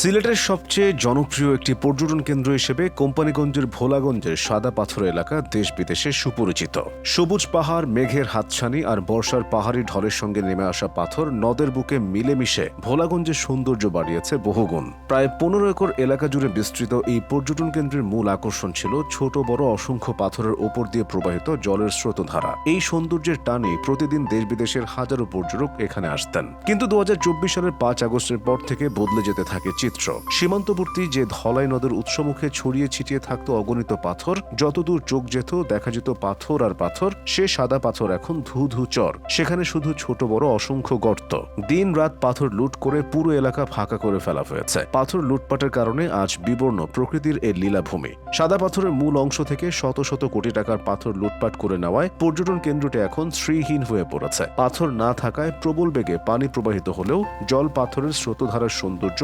সিলেটের সবচেয়ে জনপ্রিয় একটি পর্যটন কেন্দ্র হিসেবে কোম্পানিগঞ্জের ভোলাগঞ্জের সাদা পাথর এলাকা দেশ বিদেশে সুপরিচিত। সবুজ পাহাড়, মেঘের হাতছানি আর বর্ষার পাহাড়ি ঢলের সঙ্গে নেমে আসা পাথর নদের বুকে মিলেমিশে ভোলাগঞ্জের সৌন্দর্য বাড়িয়েছে বহুগুণ। প্রায় পনেরো একর এলাকা জুড়ে বিস্তৃত এই পর্যটন কেন্দ্রের মূল আকর্ষণ ছিল ছোট বড় অসংখ্য পাথরের ওপর দিয়ে প্রবাহিত জলের স্রোতধারা। এই সৌন্দর্যের টানে প্রতিদিন দেশ বিদেশের হাজারো পর্যটক এখানে আসতেন। কিন্তু দু হাজার চব্বিশ সালের পাঁচ আগস্টের পর থেকে বদলে যেতে থাকে চিত্র সীমান্তবর্তী যে ধলাই নদের উৎসমুখে ছড়িয়ে ছিটিয়ে থাকতো অগণিত পাথর, যতদূর চোখ যেত দেখা যেত পাথর আর পাথর, সে সাদা পাথর এখন ধু ধু চর। সেখানে শুধু ছোট বড় অসংখ্য গর্ত। দিন রাত পাথর লুট করে পুরো এলাকা ফাঁকা করে ফেলা হয়েছে। পাথর লুটপাটের কারণে আজ বিবর্ণ প্রকৃতির এই লীলাভূমি। সাদা পাথরের মূল অংশ থেকে শত শত কোটি টাকার পাথর লুটপাট করে নেওয়ায় পর্যটন কেন্দ্রটি এখন শ্রীহীন হয়ে পড়েছে। পাথর না থাকায় প্রবল বেগে পানি প্রবাহিত হলেও জল পাথরের স্রোতধারার সৌন্দর্য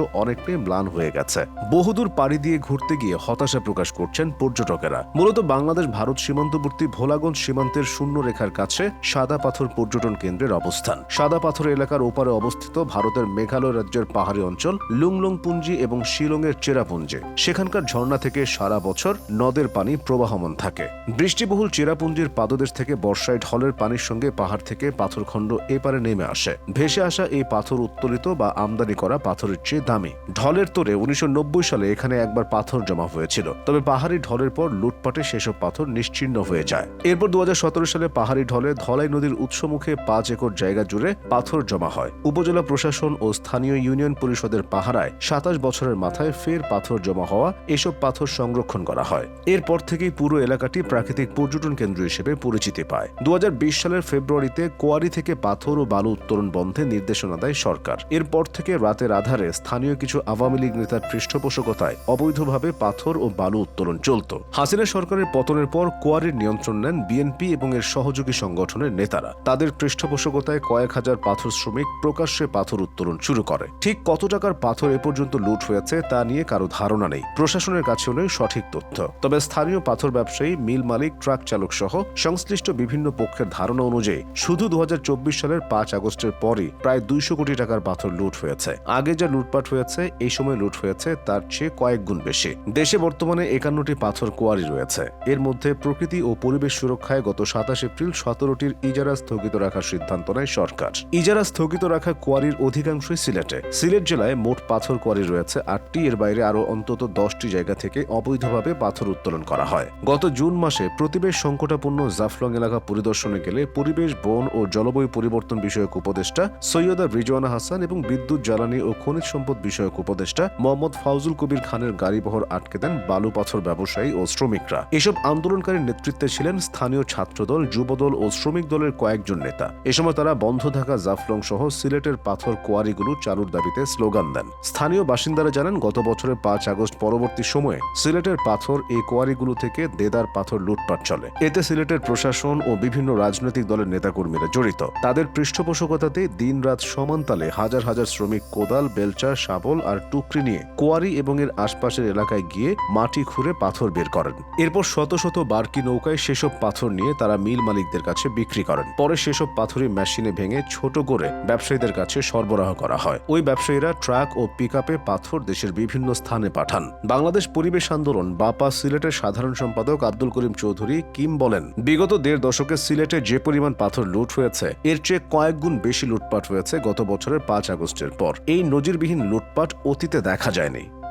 অনেকটাই ম্লান হয়ে গেছে। বহুদূর পাড়ি দিয়ে ঘুরতে গিয়ে হতাশা প্রকাশ করছেন পর্যটকেরা। মূলত বাংলাদেশ, ভারত সীমান্তবর্তী ভোলাগঞ্জ সীমান্তের শূন্য রেখার কাছে সাদা পাথর পর্যটন কেন্দ্রের অবস্থান। সাদা পাথর এলাকার ওপারে অবস্থিত ভারতের মেঘালয় রাজ্যের পাহাড়ি অঞ্চল লুংলং পুঞ্জি এবং শিলংয়ের চেরাপুঞ্জি। সেখানকার ঝর্ণা থেকে সারা বছর নদের পানি প্রবাহমান থাকে। বৃষ্টিবহুল চেরাপুঞ্জির পাদদেশ থেকে বর্ষায় ঢলের পানির সঙ্গে পাহাড় থেকে পাথরখণ্ড এপারে নেমে আসে। ভেসে আসা এই পাথর উত্তোলিত বা আমদানি করা পাথরের চেয়ে দামি। ঢলের তোরে উনিশশো নব্বই সালে এখানে একবার পাথর জমা হয়েছিল। তবে পাহাড়ি ঢলের পর লুটপাটে সেসব পাথর নিশ্চিহ্ন হয়ে যায়। এরপর দু সালে পাহাড়ি ঢলে ধলাই নদীর উৎসমুখে পাঁচ একর জায়গা জুড়ে পাথর জমা হয়। উপজেলা প্রশাসন ও স্থানীয় ইউনিয়ন পরিষদের পাহারায় সাতাশ বছরের মাথায় ফের পাথর জমা হওয়া এসব পাথর সংরক্ষণ করা হয়। এরপর থেকেই পুরো এলাকাটি প্রাকৃতিক পর্যটন কেন্দ্র হিসেবে পরিচিতি পায়। দু হাজার বিশ সালের ফেব্রুয়ারিতে কোয়ারি থেকে পাথর ও বালু উত্তোলন বন্ধে নির্দেশনা দেয় সরকার। এরপর থেকে রাতের আধারে স্থানীয় কিছু আওয়ামী লীগ নেতার পৃষ্ঠপোষকতায় অবৈধভাবে পাথর ও বালু উত্তোলন চলত। হাসিনা সরকারের পতনের পর কোয়ারির নিয়ন্ত্রণ নেন বিএনপি এবং এর সহযোগী সংগঠনের নেতারা। তাদের পৃষ্ঠপোষকতায় কয়েক হাজার পাথর শ্রমিক প্রকাশ্যে পাথর উত্তোলন শুরু করে। ঠিক কত টাকার পাথর এ পর্যন্ত লুট হয়েছে তা নিয়ে কারও ধারণা নেই। প্রশাসনের কাছেও নেই সঠিক তথ্য। তবে স্থানীয় পাথর ব্যবসায়ী মিল মালিক, ট্রাক চালক সহ সংশ্লিষ্ট বিভিন্ন পক্ষের ধারণা অনুযায়ী শুধু দু হাজার চব্বিশ সালের পাঁচ আগস্টের পরই প্রায় দুইশো কোটি টাকার পাথর লুট হয়েছে। আগে যা লুটপাট হয়েছে এই সময় লুট হয়েছে, তার চেয়ে কয়েক গুণ বেশি। দেশে বর্তমানে একান্নটি পাথর কোয়ারি রয়েছে। এর মধ্যে প্রকৃতি ও পরিবেশ সুরক্ষায় গত সাতাশ এপ্রিল সতেরোটির ইজারা স্থগিত রাখার সিদ্ধান্ত নেয় সরকার। ইজারা স্থগিত রাখা কোয়ারির অধিকাংশই সিলেটে। সিলেট জেলায় মোট পাথর কোয়ারি রয়েছে আটটি, এর বাইরে আরও অন্তত দশটি জায়গা থেকে অবৈধভাবে পাথর উত্তোলন করা হয়। গত জুন মাসে প্রতিবেশ সংকটাপূর্ণ জাফলং এলাকা পরিদর্শনে গেলে পরিবেশ, বন ও জলবায়ু পরিবর্তন বিষয়ক উপদেষ্টা সৈয়দা রিজওয়ানা হাসান এবং বিদ্যুৎ, জ্বালানি ও খনিজ সম্পদ বিষয়ক উপদেষ্টা মোহাম্মদ ফাউজুল কবির খানের গাড়িবহর আটকে দেন বালু পাথর ব্যবসায়ী ও শ্রমিকরা। এসব আন্দোলনকারীর নেতৃত্বে ছিলেন স্থানীয় ছাত্রদল, যুবদল ও শ্রমিক দলের কয়েকজন নেতা। এ সময় তারা বন্ধ থাকা জাফলং সহ সিলেটের পাথর কোয়ারিগুলো চালুর দাবিতে স্লোগান দেন। স্থানীয় বাসিন্দারা জানান, গত বছরের পাঁচ আগস্ট পরবর্তী সময়ে সিলেটের পাথর এই কোয়ারিগুলো থেকে দেদার পাথর লুটপাট চলে। এতে সিলেটের প্রশাসন ও বিভিন্ন রাজনৈতিক দলের নেতাকর্মীরা জড়িত। তাদের পৃষ্ঠপোষকতাতে দিনরাত সমানতালে হাজার হাজার শ্রমিক কোদাল, বেলচা, শাবল আর টুকরি নিয়ে কোয়ারি এবং এর আশপাশের এলাকায় গিয়ে মাটি খুঁড়ে পাথর বের করেন। এরপর শত শত বার্কি নৌকায় সেসব পাথর নিয়ে তারা মিল মালিকদের কাছে বিক্রি করেন। পরে সেসব পাথরই মেশিনে ভেঙে ছোট করে ব্যবসায়ীদের কাছে সরবরাহ করা হয়। ওই ব্যবসায়ীরা ট্রাক ও পিকআপে পাথর দেশের বিভিন্ন স্থানে পাঠান। বাংলাদেশ পরিবেশ আন্দোলন, বাপা সিলেটের সাধারণ সম্পাদক আব্দুল করিম চৌধুরী কিম বলেন, বিগত দেড় দশকে সিলেটে যে পরিমাণ পাথর লুট হয়েছে, এর চেয়ে কয়েক গুণ বেশি লুটপাট হয়েছে গত বছরের পাঁচ আগস্টের পর। এই নজিরবিহীন লুটপাট অতীতে দেখা যায়নি।